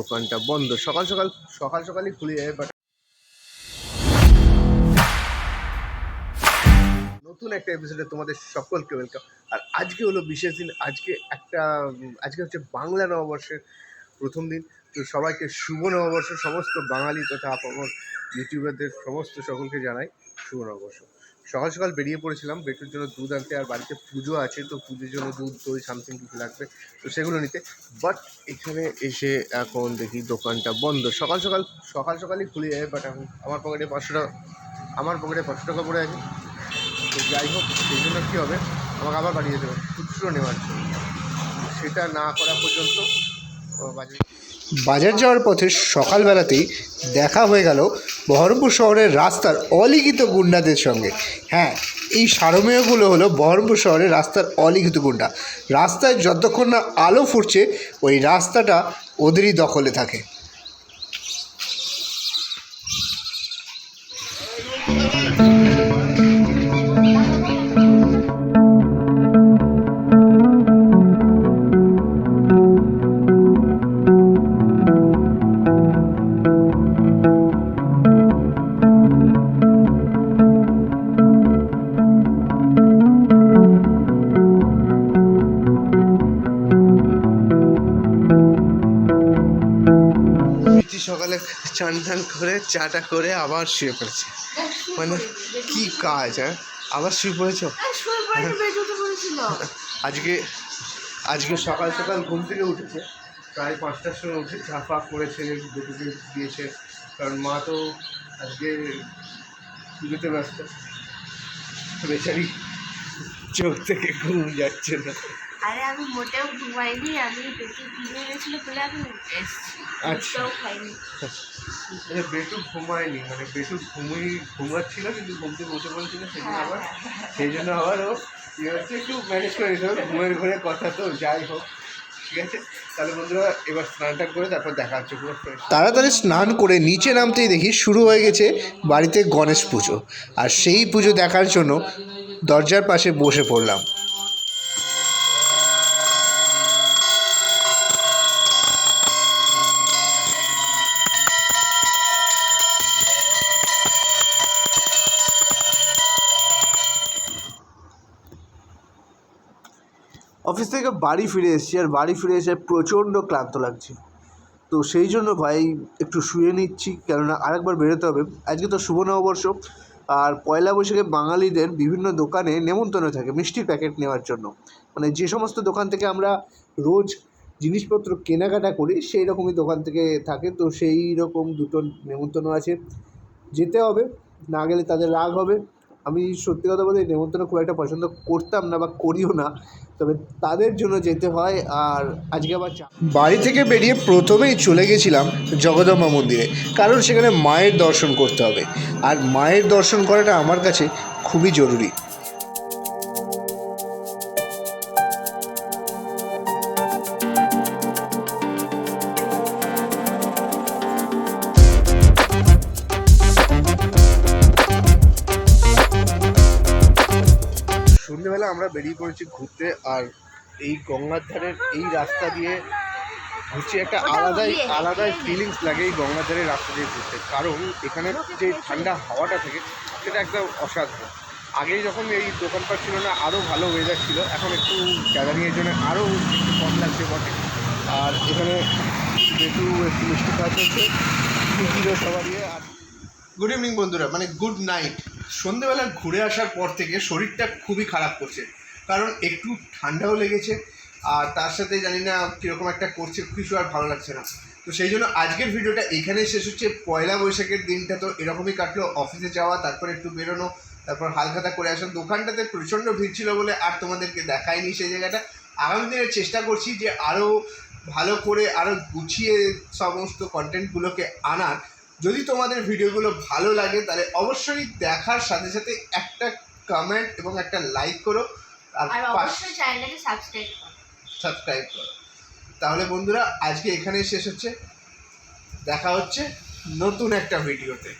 দোকানটা বন্ধ। সকাল সকাল সকাল সকালই খুলে যায় বাট নতুন একটা এপিসোডে তোমাদের সকলকে ওয়েলকাম আর আজকে হলো বিশেষ দিন, আজকে একটা, আজকে হচ্ছে বাংলা নববর্ষের প্রথম দিন। তো সবাইকে শুভ নববর্ষ, সমস্ত বাঙালি তথা আপামর ইউটিউবারদের, সমস্ত সকলকে জানাই শুভ নববর্ষ। সকাল সকাল বেরিয়ে পড়েছিলাম, বেটুর জন্য দুধ আনতে, আর বাড়িতে পুজো আছে, তো পুজোর জন্য দুধ, দই সামথিং কিছু লাগবে, তো সেগুলো নিতে। বাট এখানে এসে এখন দেখি দোকানটা বন্ধ। সকাল সকাল সকাল সকালই খুলে যায় বাট এখন আমার পকেটে পাঁচশো টাকা, আমার পকেটে পাঁচশো টাকা পড়ে আছে। তো যাই হোক, সেই জন্য কী হবে? আমাকে আবার বাড়ি যেতে হবে, খুচরো নেওয়ার জন্য। সেটা না করা পর্যন্ত বাজারে বাজার যাওয়ার পথে সকালবেলাতেই দেখা হয়ে গেল বহরমপুর শহরের রাস্তার অলিখিত গুন্ডাদের সঙ্গে। হ্যাঁ এই সারমেয়গুলো হলো বহরমপুর শহরের রাস্তার অলিখিত গুন্ডা রাস্তায় যতক্ষণ না আলো ফুটছে, ওই রাস্তাটা ওদেরই দখলে থাকে। পিচি সকালে চান টান করে চাটা করে আবার শুয়ে পড়েছে। মানে কি কাজ হ্যাঁ? আবার শুয়ে পড়েছ? আজকে আজকে সকাল সকাল ঘুম থেকে উঠেছে। প্রায় পাঁচটার সময় উঠে চা ফা করেছে দুটোকে দিয়েছে। কারণ মা তো আজকে পুজোতে ব্যস্ত। বেচারি চোখ থেকে ঘুম যাচ্ছে না। আরে আমি মোটেও ঘুমাইনি আমি পেটে ঘুমিয়ে গেছিল বলে আমি এসেছি। আচ্ছা। খাইনি। মানে বেটু ঘুমায়নি মানে বেটু ঘুমিয়ে ঘুমাচ্ছিল কিন্তু ঘুম থেকে উঠে পড়েছিল সেই জন্য আবার। সেই জন্য আবার ও কি হচ্ছে একটু ম্যানেজ করে নিতে হবে। ঘুমের ঘরে কথা তো যাই হোক। ঠিক আছে? তাহলে বন্ধুরা এবার স্নান টান করে তারপর দেখা হচ্ছে পুরো তাড়াতাড়ি স্নান করে নিচে নামতেই দেখি শুরু হয়ে গেছে বাড়িতে গণেশ পুজো। আর সেই পুজো দেখার জন্য দরজার পাশে বসে পড়লাম। অফিস থেকে বাড়ি ফিরে এসেছি আর বাড়ি ফিরে এসে প্রচণ্ড ক্লান্ত লাগছে। তো সেই জন্য ভাই একটু শুয়ে নিচ্ছি, কেননা আরেকবার বেরোতে হবে। আজকে তো শুভ নববর্ষ, আর পয়লা বৈশাখে বাঙালিদের বিভিন্ন দোকানে নেমন্তন্ন থাকে মিষ্টির প্যাকেট নেওয়ার জন্য। মানে যে সমস্ত দোকান থেকে আমরা রোজ জিনিসপত্র কেনাকাটা করি, সেই রকমই দোকান থেকে থাকে। তো সেই রকম দুটো নেমন্তন্ন আছে। যেতে হবে, না গেলে তাদের রাগ হবে। আমি সত্যি কথা বলতে নেমন্তন্ন খুব একটা পছন্দ করতাম না বা করিও না। তবে তাদের জন্য যেতে হয় আর আজকে আবার বাড়ি থেকে বেরিয়ে প্রথমেই চলে গেছিলাম জগদম্বা মন্দিরে, কারণ সেখানে মায়ের দর্শন করতে হবে। আর মায়ের দর্শন করাটা আমার কাছে খুবই জরুরি। আমরা বেরিয়ে পড়েছি ঘুরতে আর এই গঙ্গার ধারের এই রাস্তা দিয়ে ঘুরছি একটা আলাদাই আলাদাই ফিলিংস লাগে এই গঙ্গার ধারের রাস্তা দিয়ে ঘুরতে। কারণ এখানে যে ঠান্ডা হাওয়াটা থাকে, সেটা একদম অসাধারণ। আগে যখন এই দোকানপাট ছিল না আরও ভালো ওয়েদার ছিল, এখন একটু গ্যাদারিংয়ের জন্য আরও একটু কম লাগছে বটে। আর এখানে যেহেতু একটু মিষ্টি খাওয়া চলছে সবারই আর গুড ইভিনিং বন্ধুরা। মানে গুড নাইট সন্ধেবেলা ঘুরে আসার পর থেকে শরীরটা খুবই খারাপ করছে। কারণ একটু ঠান্ডাও লেগেছে, আর তার সাথে জানি না কীরকম একটা করছে, কিছু আর ভালো লাগছে না। তো সেই জন্য আজকের ভিডিওটা এখানেই শেষ হচ্ছে। পয়লা বৈশাখের দিনটা তো এরকমই কাটলো, অফিসে যাওয়া, তারপর একটু বেরোনো, তারপর হালখাতা করে আসা। দোকানটাতে প্রচণ্ড ভিড় ছিল বলে আর তোমাদেরকে দেখায়নি সেই জায়গাটা। আগামী দিনে চেষ্টা করছি যে আরও ভালো করে আরও গুছিয়ে সমস্ত কন্টেন্টগুলোকে আনার। যদি তোমাদের ভিডিওগুলো ভালো লাগে তাহলে অবশ্যই দেখার সাথে সাথে একটা কমেন্ট এবং একটা লাইক করো। আর অবশ্যই চ্যানেলটাকে সাবস্ক্রাইব করো। সাবস্ক্রাইব করো। তাহলে বন্ধুরা আজকে এখানেই শেষ হচ্ছে। দেখা হচ্ছে নতুন একটা ভিডিওতে।